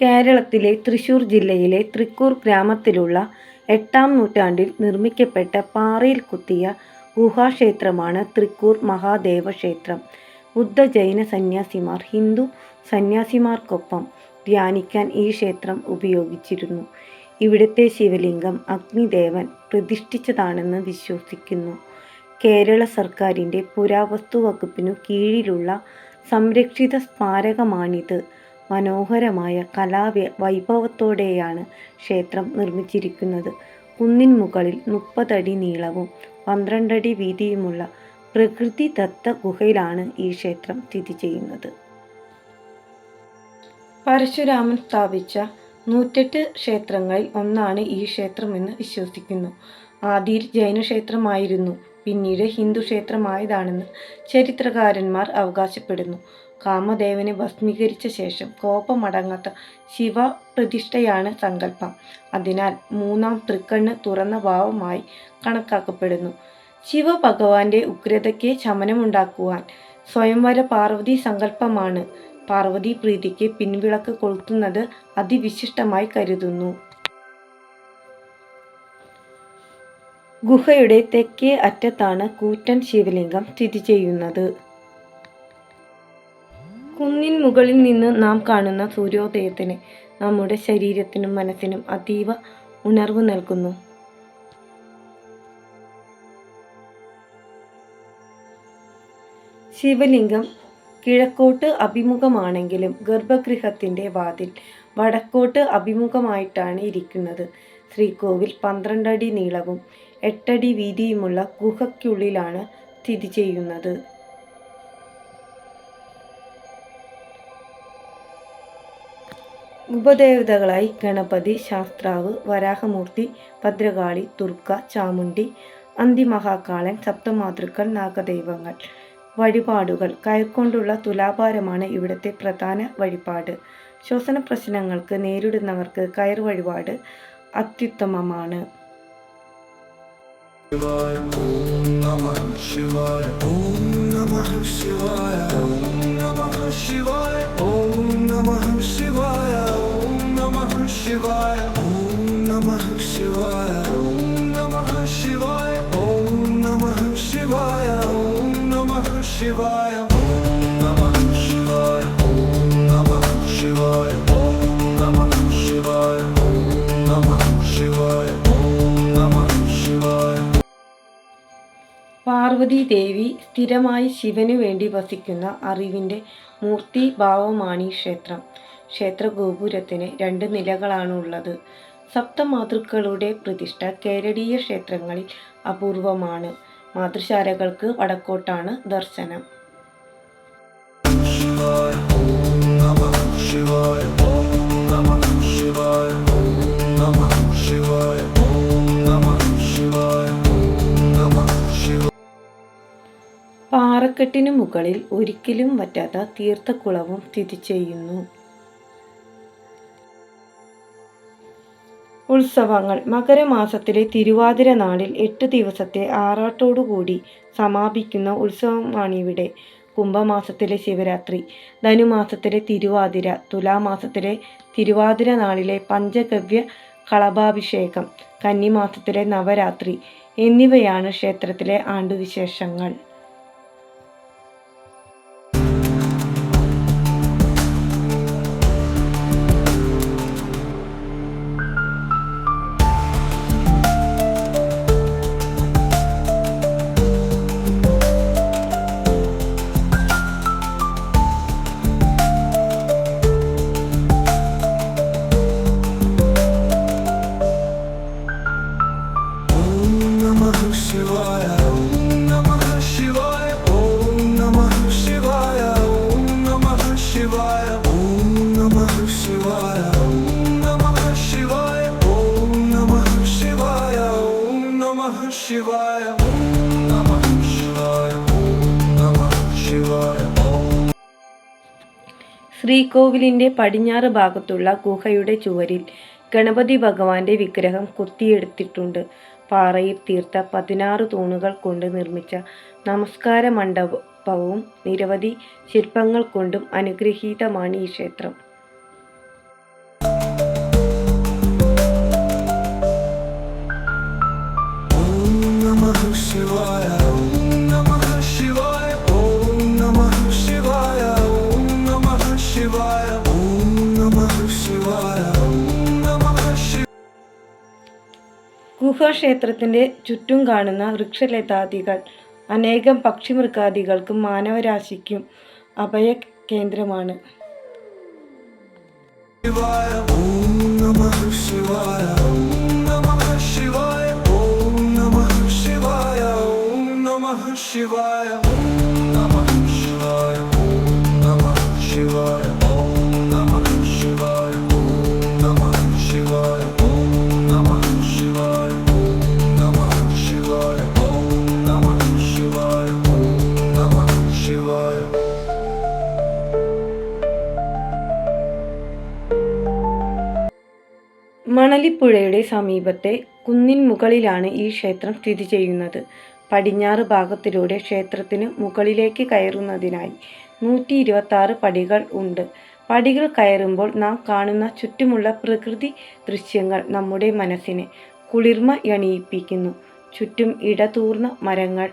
കേരളത്തിലെ തൃശൂർ ജില്ലയിലെ തൃക്കൂർ ഗ്രാമത്തിലുള്ള എട്ടാം നൂറ്റാണ്ടിൽ നിർമ്മിക്കപ്പെട്ട പാറയിൽ കുത്തിയ ഗുഹാക്ഷേത്രമാണ് തൃക്കൂർ മഹാദേവ ക്ഷേത്രം. ബുദ്ധ, ജൈന സന്യാസിമാർ ഹിന്ദു സന്യാസിമാർക്കൊപ്പം ധ്യാനിക്കാൻ ഈ ക്ഷേത്രം ഉപയോഗിച്ചിരുന്നു. ഇവിടുത്തെ ശിവലിംഗം അഗ്നിദേവൻ പ്രതിഷ്ഠിച്ചതാണെന്ന് വിശ്വസിക്കുന്നു. കേരള സർക്കാരിന്റെ പുരാവസ്തു വകുപ്പിനു കീഴിലുള്ള സംരക്ഷിത സ്മാരകമാണിത്. മനോഹരമായ കലാവൈഭവത്തോടെയാണ് ക്ഷേത്രം നിർമ്മിച്ചിരിക്കുന്നത്. കുന്നിൻ മുകളിൽ മുപ്പതടി നീളവും പന്ത്രണ്ടടി വീതിയുമുള്ള പ്രകൃതിദത്ത ഗുഹയിലാണ് ഈ ക്ഷേത്രം സ്ഥിതി ചെയ്യുന്നത് പരശുരാമൻ സ്ഥാപിച്ച നൂറ്റെട്ട് ക്ഷേത്രങ്ങളിൽ ഒന്നാണ് ഈ ക്ഷേത്രമെന്ന് വിശ്വസിക്കുന്നു. ആദിയിൽ ജൈനക്ഷേത്രമായിരുന്നു പിന്നീട് ഹിന്ദു ക്ഷേത്രമായതാണെന്ന് ചരിത്രകാരന്മാർ അവകാശപ്പെടുന്നു. കാമദേവനെ ഭസ്മീകരിച്ച ശേഷം കോപമടങ്ങാത്ത ശിവപ്രതിഷ്ഠയാണ് സങ്കല്പം. അതിനാൽ മൂന്നാം തൃക്കണ്ണ് തുറന്ന ഭാവമായി കണക്കാക്കപ്പെടുന്നു. ശിവഭഗവാന്റെ ഉഗ്രതയ്ക്ക് ശമനമുണ്ടാക്കുവാൻ സ്വയംവര പാർവതി സങ്കല്പമാണ്. പാർവതി പ്രീതിക്ക് പിൻവിളക്ക് കൊളുത്തുന്നത് അതിവിശിഷ്ടമായി കരുതുന്നു. ഗുഹയുടെ തെക്കേ അറ്റത്താണ് കൂറ്റൻ ശിവലിംഗം സ്ഥിതി ചെയ്യുന്നത് കുന്നിൻ മുകളിൽ നിന്ന് നാം കാണുന്ന സൂര്യോദയത്തിന് നമ്മുടെ ശരീരത്തിനും മനസ്സിനും അതീവ ഉണർവ് നൽകുന്നു. ശിവലിംഗം കിഴക്കോട്ട് അഭിമുഖമാണെങ്കിലും ഗർഭഗൃഹത്തിന്റെ വാതിൽ വടക്കോട്ട് അഭിമുഖമായിട്ടാണ് ഇരിക്കുന്നത്. ശ്രീകോവിൽ പന്ത്രണ്ടടി നീളവും എട്ടടി വീതിയുമുള്ള ഗുഹയ്ക്കുള്ളിലാണ് സ്ഥിതി ചെയ്യുന്നത് ഉപദേവതകളായി ഗണപതി, ശാസ്ത്രാവ് വരാഹമൂർത്തി, ഭദ്രകാളി, ദുർഗ ചാമുണ്ടി അന്തിമഹാകാളൻ, സപ്തമാതൃക്കൾ, നാഗദൈവങ്ങൾ. വഴിപാടുകൾ കയർക്കൊണ്ടുള്ള തുലാഭാരമാണ് ഇവിടുത്തെ പ്രധാന വഴിപാട്. ശ്വസന പ്രശ്നങ്ങൾക്ക് നേരിടുന്നവർക്ക് കയർ വഴിപാട് അത്യുത്തമമാണ്. ഓം നമഃ ശിവായ ഓം നമഃ ശിവായ ഓം നമഃ ശിവായ ഓം നമഃ ശിവായ ഓം നമഃ ശിവായ ഓം നമഃ ശിവായ ഓം നമഃ ശിവായ ഓം നമഃ ശിവായ ഓം നമഃ ശിവായ ഓം നമഃ ശിവായ ഓം നമഃ ശിവായ ഓം പാർവതീദേവി സ്ഥിരമായി ശിവനു വേണ്ടി വസിക്കുന്ന അറിവിന്റെ മൂർത്തി ഭാവമാണ് ഈ ക്ഷേത്രം. ക്ഷേത്രഗോപുരത്തിന് രണ്ട് നിലകളാണുള്ളത്. സപ്തമാതൃക്കളുടെ പ്രതിഷ്ഠ കേരളീയ ക്ഷേത്രങ്ങളിൽ അപൂർവമാണ്. മാതൃശാലകൾക്ക് വടക്കോട്ടാണ് ദർശനം. ശിവായ ഓം നമഃ ശിവായ ഓം നമഃ ശിവായ പാറക്കെട്ടിനു മുകളിൽ ഒരിക്കലും വറ്റാത്ത തീർത്ഥക്കുളവും സ്ഥിതി ചെയ്യുന്നു ഉത്സവങ്ങൾ മകരമാസത്തിലെ തിരുവാതിര നാളിൽ എട്ട് ദിവസത്തെ ആറാട്ടോടുകൂടി സമാപിക്കുന്ന ഉത്സവമാണിവിടെ. കുംഭമാസത്തിലെ ശിവരാത്രി, ധനുമാസത്തിലെ തിരുവാതിര, തുലാമാസത്തിലെ തിരുവാതിര നാളിലെ പഞ്ചഗവ്യ കളഭാഭിഷേകം, കന്നിമാസത്തിലെ നവരാത്രി എന്നിവയാണ് ക്ഷേത്രത്തിലെ ആണ്ടുവിശേഷങ്ങൾ. ശ്രീകോവിലിന്റെ പടിഞ്ഞാറ് ഭാഗത്തുള്ള ഗുഹയുടെ ചുവരിൽ ഗണപതി ഭഗവാന്റെ വിഗ്രഹം കൊത്തിയെടുത്തിട്ടുണ്ട്. പാറയിൽ തീർത്ത പതിനാറ് തൂണുകൾ കൊണ്ട് നിർമ്മിച്ച നമസ്കാര മണ്ഡപവും നിരവധി ശില്പങ്ങൾ കൊണ്ടും അനുഗ്രഹീതമാണ് ഈ ക്ഷേത്രം. ഗുഹാക്ഷേത്രത്തിന്റെ ചുറ്റും കാണുന്ന വൃക്ഷലതാദികൾ അനേകം പക്ഷിമൃഗാദികൾക്കും മാനവരാശിക്കും അഭയ കേന്ദ്രമാണ് മണലിപ്പുഴയുടെ സമീപത്തെ കുന്നിൻ മുകളിലാണ് ഈ ക്ഷേത്രം സ്ഥിതി ചെയ്യുന്നത്. പടിഞ്ഞാറ് ഭാഗത്തിലൂടെ ക്ഷേത്രത്തിന് മുകളിലേക്ക് കയറുന്നതിനായി നൂറ്റി ഇരുപത്തി പടികൾ ഉണ്ട്. പടികൾ കയറുമ്പോൾ നാം കാണുന്ന ചുറ്റുമുള്ള പ്രകൃതി ദൃശ്യങ്ങൾ നമ്മുടെ മനസ്സിനെ കുളിർമ എണീപ്പിക്കുന്നു. ചുറ്റും ഇടതൂർന്ന മരങ്ങൾ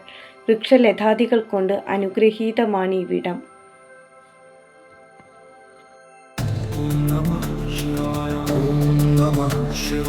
വൃക്ഷലതാദികൾ കൊണ്ട് അനുഗ്രഹീതമാണ് ഇവിടം.